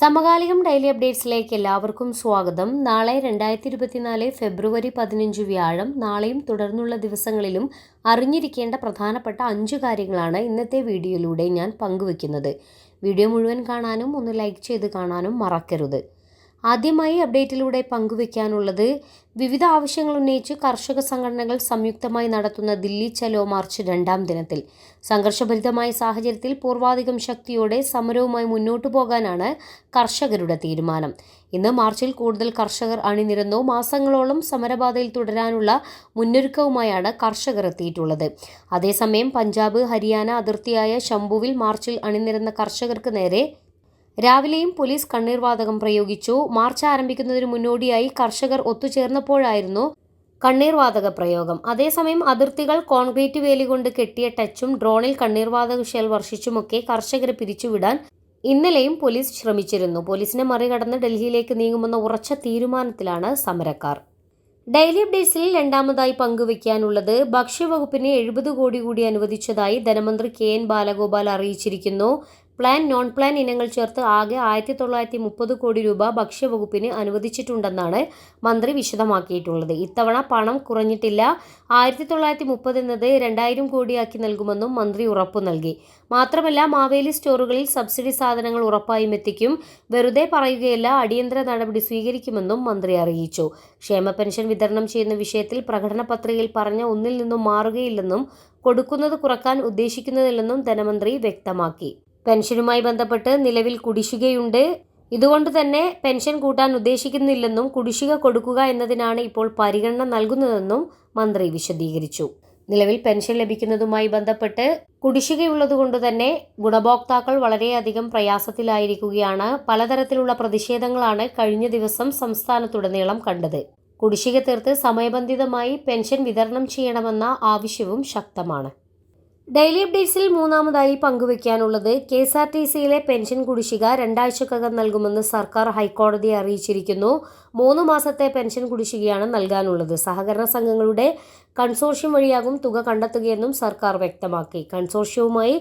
സമകാലികം ഡെയിലി അപ്ഡേറ്റ്സിലേക്ക് എല്ലാവർക്കും സ്വാഗതം. നാളെ രണ്ടായിരത്തി ഇരുപത്തിനാല് ഫെബ്രുവരി പതിനഞ്ച് വ്യാഴം നാളെയും തുടർന്നുള്ള ദിവസങ്ങളിലും അറിഞ്ഞിരിക്കേണ്ട പ്രധാനപ്പെട്ട അഞ്ച് കാര്യങ്ങളാണ് ഇന്നത്തെ വീഡിയോയിലൂടെ ഞാൻ പങ്കുവെക്കുന്നത്. വീഡിയോ മുഴുവൻ കാണാനും ഒന്ന് ലൈക്ക് ചെയ്ത് കാണാനും മറക്കരുത്. ആദ്യമായി അപ്ഡേറ്റിലൂടെ പങ്കുവയ്ക്കാനുള്ളത് വിവിധ ആവശ്യങ്ങൾ ഉന്നയിച്ച് കർഷക സംഘടനകൾ സംയുക്തമായി നടത്തുന്ന ദില്ലി ചലോ മാർച്ച് രണ്ടാം ദിനത്തിൽ. സംഘർഷഭരിതമായ സാഹചര്യത്തിൽ പൂർവാധികം ശക്തിയോടെ സമരവുമായി മുന്നോട്ടു പോകാനാണ് കർഷകരുടെ തീരുമാനം. ഇന്ന് മാർച്ചിൽ കൂടുതൽ കർഷകർ അണിനിരന്നു മാസങ്ങളോളം സമരബാധയിൽ തുടരാനുള്ള മുന്നൊരുക്കവുമായാണ് കർഷകർ എത്തിയിട്ടുള്ളത്. അതേസമയം പഞ്ചാബ് ഹരിയാന അതിർത്തിയായ ശംഭുവിൽ മാർച്ചിൽ അണിനിരന്ന കർഷകർക്ക് നേരെ രാവിലെയും പോലീസ് കണ്ണീർവാതകം പ്രയോഗിച്ചു. മാർച്ച് ആരംഭിക്കുന്നതിന് മുന്നോടിയായി കർഷകർ ഒത്തുചേർന്നപ്പോഴായിരുന്നു കണ്ണീർവാതക പ്രയോഗം. അതേസമയം അതിർത്തികൾ കോൺക്രീറ്റ് വേലി കൊണ്ട് കെട്ടിയ ടച്ചും ഡ്രോണിൽ കണ്ണീർവാതക ഷെൽ വർഷിച്ചുമൊക്കെ കർഷകരെ പിരിച്ചുവിടാൻ ഇന്നലെയും പോലീസ് ശ്രമിച്ചിരുന്നു. പോലീസിനെ മറികടന്ന് ഡൽഹിയിലേക്ക് നീങ്ങുമെന്ന ഉറച്ച തീരുമാനത്തിലാണ് സമരക്കാർ. ഡെയിലി അപ്ഡേറ്റ്സിൽ രണ്ടാമതായി പങ്കുവയ്ക്കാനുള്ളത് ഭക്ഷ്യവകുപ്പിന് എഴുപത് കോടി കൂടി അനുവദിച്ചതായി ധനമന്ത്രി കെ എൻ ബാലഗോപാൽ അറിയിച്ചിരിക്കുന്നു. പ്ലാൻ നോൺ പ്ലാൻ ഇനങ്ങൾ ചേർത്ത് ആകെ ആയിരത്തി തൊള്ളായിരത്തി മുപ്പത് കോടി രൂപ ഭക്ഷ്യവകുപ്പിന് അനുവദിച്ചിട്ടുണ്ടെന്നാണ് മന്ത്രി വിശദമാക്കിയിട്ടുള്ളത്. ഇത്തവണ പണം കുറഞ്ഞിട്ടില്ല. ആയിരത്തി തൊള്ളായിരത്തി മുപ്പത് എന്നത് രണ്ടായിരം കോടിയാക്കി നൽകുമെന്നും മന്ത്രി ഉറപ്പു നൽകി. മാത്രമല്ല മാവേലി സ്റ്റോറുകളിൽ സബ്സിഡി സാധനങ്ങൾ ഉറപ്പായും എത്തിക്കും. വെറുതെ പറയുകയല്ല അടിയന്തര നടപടി സ്വീകരിക്കുമെന്നും മന്ത്രി അറിയിച്ചു. ക്ഷേമ പെൻഷൻ വിതരണം ചെയ്യുന്ന വിഷയത്തിൽ പ്രകടന പത്രികയിൽ പറഞ്ഞ ഒന്നിൽ നിന്നും മാറുകയില്ലെന്നും കൊടുക്കുന്നത് കുറയ്ക്കാൻ ഉദ്ദേശിക്കുന്നില്ലെന്നും ധനമന്ത്രി വ്യക്തമാക്കി. പെൻഷനുമായി ബന്ധപ്പെട്ട് നിലവിൽ കുടിശ്ശികയുണ്ട്. ഇതുകൊണ്ട് തന്നെ പെൻഷൻ കൂട്ടാൻ ഉദ്ദേശിക്കുന്നില്ലെന്നും കുടിശ്ശിക കൊടുക്കുക എന്നതിനാണ് ഇപ്പോൾ പരിഗണന നൽകുന്നതെന്നും മന്ത്രി വിശദീകരിച്ചു. നിലവിൽ പെൻഷൻ ലഭിക്കുന്നതുമായി ബന്ധപ്പെട്ട് കുടിശ്ശികയുള്ളതുകൊണ്ട് തന്നെ ഗുണഭോക്താക്കൾ വളരെയധികം പ്രയാസത്തിലായിരിക്കുകയാണ്. പലതരത്തിലുള്ള പ്രതിഷേധങ്ങളാണ് കഴിഞ്ഞ ദിവസം സംസ്ഥാനത്തുടനീളം കണ്ടത്. കുടിശ്ശിക തീർത്ത് സമയബന്ധിതമായി പെൻഷൻ വിതരണം ചെയ്യണമെന്ന ആവശ്യവും ശക്തമാണ്. ഡെയിലി അപ്ഡേറ്റ്സിൽ മൂന്നാമതായി പങ്കുവയ്ക്കാനുള്ളത് കെ എസ് ആർ ടി സിയിലെ പെൻഷൻ കുടിശ്ശിക രണ്ടാഴ്ചക്കകം നൽകുമെന്ന് സർക്കാർ ഹൈക്കോടതിയെ അറിയിച്ചിരിക്കുന്നു. മൂന്ന് മാസത്തെ പെൻഷൻ കുടിശ്ശികയാണ് നൽകാനുള്ളത്. സഹകരണ സംഘങ്ങളുടെ കൺസോർഷ്യം വഴിയാകും തുക കണ്ടെത്തുകയെന്നും സർക്കാർ വ്യക്തമാക്കി. കൺസോർഷ്യവുമായി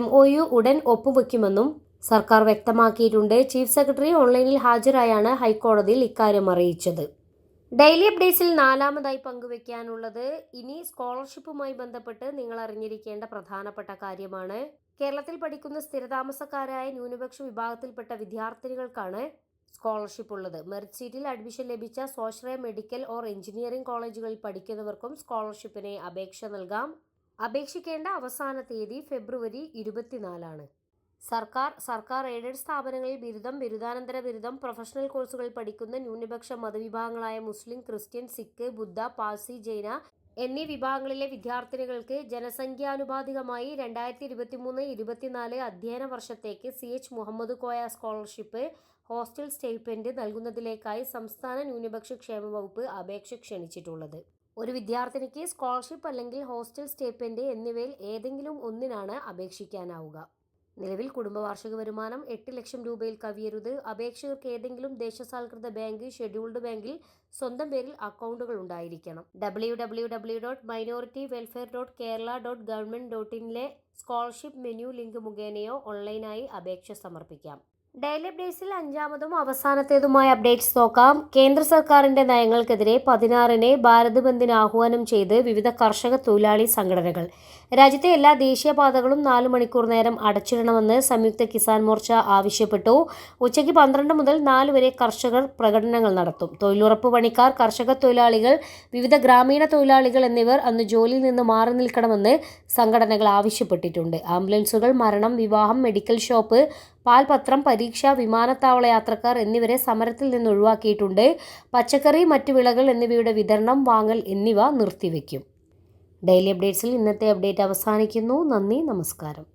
എം ഒ യു ഉടൻ ഒപ്പുവെക്കുമെന്നും സർക്കാർ വ്യക്തമാക്കിയിട്ടുണ്ട്. ചീഫ് സെക്രട്ടറി ഓൺലൈനിൽ ഹാജരായാണ് ഹൈക്കോടതിയിൽ ഇക്കാര്യം അറിയിച്ചത്. ഡെയിലി അപ്ഡേറ്റ്സിൽ നാലാമതായി പങ്കുവെക്കാനുള്ളത് ഇനി സ്കോളർഷിപ്പുമായി ബന്ധപ്പെട്ട് നിങ്ങൾ അറിഞ്ഞിരിക്കേണ്ട പ്രധാനപ്പെട്ട കാര്യമാണ്. കേരളത്തിൽ പഠിക്കുന്ന സ്ഥിരതാമസക്കാരായ ന്യൂനപക്ഷ വിഭാഗത്തിൽപ്പെട്ട വിദ്യാർത്ഥിനികൾക്കാണ് സ്കോളർഷിപ്പ് ഉള്ളത്. മെറിറ്റ് സീറ്റിൽ അഡ്മിഷൻ ലഭിച്ച സ്വാശ്രയ മെഡിക്കൽ ഓർ എഞ്ചിനീയറിംഗ് കോളേജുകളിൽ പഠിക്കുന്നവർക്കും സ്കോളർഷിപ്പിനെ അപേക്ഷ നൽകാം. അപേക്ഷിക്കേണ്ട അവസാന തീയതി ഫെബ്രുവരി ഇരുപത്തിനാലാണ്. സർക്കാർ സർക്കാർ എയ്ഡഡ് സ്ഥാപനങ്ങളിൽ ബിരുദം ബിരുദാനന്തര ബിരുദം പ്രൊഫഷണൽ കോഴ്സുകൾ പഠിക്കുന്ന ന്യൂനപക്ഷ മതവിഭാഗങ്ങളായ മുസ്ലിം ക്രിസ്ത്യൻ സിഖ് ബുദ്ധ പാഴ്സി ജൈന എന്നീ വിഭാഗങ്ങളിലെ വിദ്യാർത്ഥിനികൾക്ക് ജനസംഖ്യാനുപാതികമായി രണ്ടായിരത്തി ഇരുപത്തിമൂന്ന് ഇരുപത്തിനാല് അധ്യയന വർഷത്തേക്ക് C H Muhammad Koya scholarship hostel statement നൽകുന്നതിലേക്കായി സംസ്ഥാന ന്യൂനപക്ഷ ക്ഷേമ വകുപ്പ് അപേക്ഷ ക്ഷണിച്ചിട്ടുള്ളത്. ഒരു വിദ്യാർത്ഥിനിക്ക് സ്കോളർഷിപ്പ് അല്ലെങ്കിൽ ഹോസ്റ്റൽ സ്റ്റേറ്റ്മെന്റ് എന്നിവയിൽ ഏതെങ്കിലും ഒന്നിനാണ് അപേക്ഷിക്കാനാവുക. നിലവിൽ കുടുംബവാർഷിക വരുമാനം എട്ട് ലക്ഷം രൂപയിൽ കവിയരുത്. അപേക്ഷകർക്ക് ഏതെങ്കിലും ദേശസാൽകൃത ബാങ്ക് ഷെഡ്യൂൾഡ് ബാങ്കിൽ സ്വന്തം പേരിൽ അക്കൗണ്ടുകൾ ഉണ്ടായിരിക്കണം. W W W dot minority welfare dot Kerala dot government dot ഇനിലെ scholarship menu link മുഖേനയോ ഓൺലൈനായി അപേക്ഷ സമർപ്പിക്കാം. ഡെയിലി അപ്ഡേറ്റ്സിൽ അഞ്ചാമതും അവസാനത്തേതുമായ അപ്ഡേറ്റ്സ് നോക്കാം. കേന്ദ്ര സർക്കാരിന്റെ നയങ്ങൾക്കെതിരെ പതിനാറിനെ ഭാരത് ബന്ദിന് ആഹ്വാനം ചെയ്ത് വിവിധ കർഷക തൊഴിലാളി സംഘടനകൾ. രാജ്യത്തെ എല്ലാ ദേശീയപാതകളും നാല് മണിക്കൂർ നേരം അടച്ചിടണമെന്ന് സംയുക്ത കിസാൻ മോർച്ച ആവശ്യപ്പെട്ടു. ഉച്ചയ്ക്ക് പന്ത്രണ്ട് മുതൽ നാല് വരെ കർഷകർ പ്രകടനങ്ങൾ നടത്തും. തൊഴിലുറപ്പ് പണിക്കാർ കർഷക തൊഴിലാളികൾ വിവിധ ഗ്രാമീണ തൊഴിലാളികൾ എന്നിവർ അന്ന് ജോലിയിൽ നിന്ന് മാറി നിൽക്കണമെന്ന് സംഘടനകൾ ആവശ്യപ്പെട്ടിട്ടുണ്ട്. ആംബുലൻസുകൾ മരണം വിവാഹം മെഡിക്കൽ ഷോപ്പ് പാൽപത്രം പരീക്ഷ വിമാനത്താവള യാത്രക്കാർ എന്നിവരെ സമരത്തിൽ നിന്ന് ഒഴിവാക്കിയിട്ടുണ്ട്. പച്ചക്കറി മറ്റു വിളകൾ എന്നിവയുടെ വിതരണം വാങ്ങൽ എന്നിവ നിർത്തിവെക്കും ഡെയിലി അപ്ഡേറ്റ്സിൽ ഇന്നത്തെ അപ്ഡേറ്റ് അവസാനിക്കുന്നു. നന്ദി നമസ്കാരം.